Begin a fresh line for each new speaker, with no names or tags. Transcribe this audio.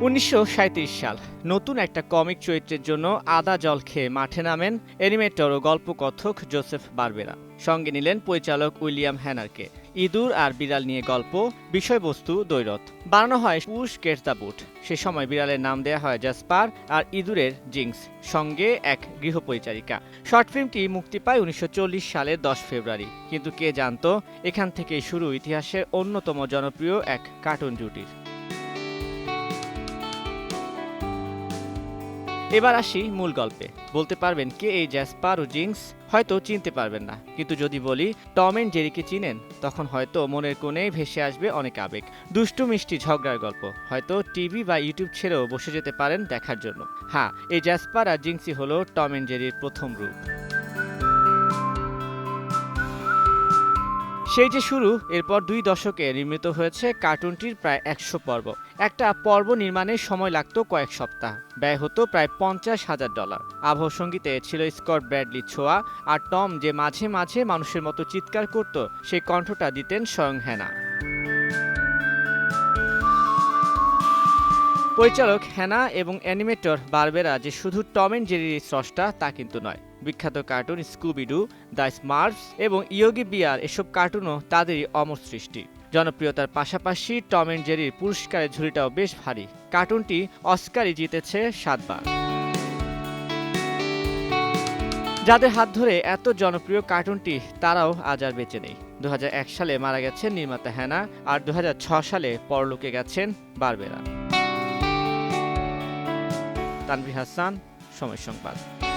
উনিশশো সাঁইত্রিশ সাল, নতুন একটা কমিক চরিত্রের জন্য আদা জল খেয়ে মাঠে নামেন অ্যানিমেটর ও গল্পকথক জোসেফ বারবেরা। সঙ্গে নিলেন পরিচালক উইলিয়াম হ্যানারকে। ইঁদুর আর বিড়াল নিয়ে গল্প, বিষয়বস্তু, দৈরথ। বানানো হয় পুশ গেটস বুট। সে সময় বিড়ালের নাম দেয়া হয় জাসপার আর ইঁদুরের জিংস। সঙ্গে এক গৃহপরিচারিকা। শর্ট ফিল্মটি মুক্তি পায় উনিশশো সালের দশ ফেব্রুয়ারি। কিন্তু কে জানতো, এখান থেকেই শুরু ইতিহাসের অন্যতম জনপ্রিয় এক কার্টুন জুটির। এবার আসি মূল গল্পে। বলতে পারবেন কে এই জ্যাসপার ও জিংস? হয়তো চিনতে পারবেন না। কিন্তু যদি বলি টম অ্যান্ড জেরিকে চিনেন, তখন হয়তো মনের কোণেই ভেসে আসবে অনেক আবেগ। দুষ্টু, মিষ্টি, ঝগড়ার গল্প। হয়তো টিভি বা ইউটিউব ছেড়েও বসে যেতে পারেন দেখার জন্য। হ্যাঁ এই জ্যাসপার আর জিংসই হলো টম অ্যান্ড জেরির প্রথম রূপ। সেই যে শুরু, এরপর দুই দশকে নির্মিত হয়েছে কার্টুনটির প্রায় একশো পর্ব। একটা পর্ব নির্মাণে সময় লাগত কয়েক সপ্তাহ। ব্যয় হতো প্রায় পঞ্চাশ হাজার ডলার। আবহ সঙ্গীতে ছিল স্কট ব্র্যাডলি ছোঁয়া আর টম যে মাঝে মাঝে মানুষের মতো চিৎকার করত, সেই কণ্ঠটা দিতেন স্বয়ং হ্যানা পরিচালক হ্যানা এবং অ্যানিমেটর বারবেরা যে শুধু টম এন্ড জেরির স্রষ্টা তা কিন্তু নয়। বিখ্যাত cartoon Scooby Doo, the Smurfs এবং ইয়োগি বিয়ার এসব কার্টুনও তাদেরই অমর সৃষ্টি। জনপ্রিয়তার পাশাপাশি টম এন্ড জেরির পুরস্কারের ঝুড়িটাও বেশ ভারী। কার্টুনটি অস্কারই জিতেছে সাতবার। যাদের হাত ধরে এত জনপ্রিয় কার্টুনটি, তারাও আজ আর বেঁচে নেই। দু হাজার এক সালে মারা গেছেন নির্মাতা হ্যানা, আর দুহাজার ছয় সালে পরলোকে গেছেন বারবেরা। তানভি হাসান, সময় সংবাদ।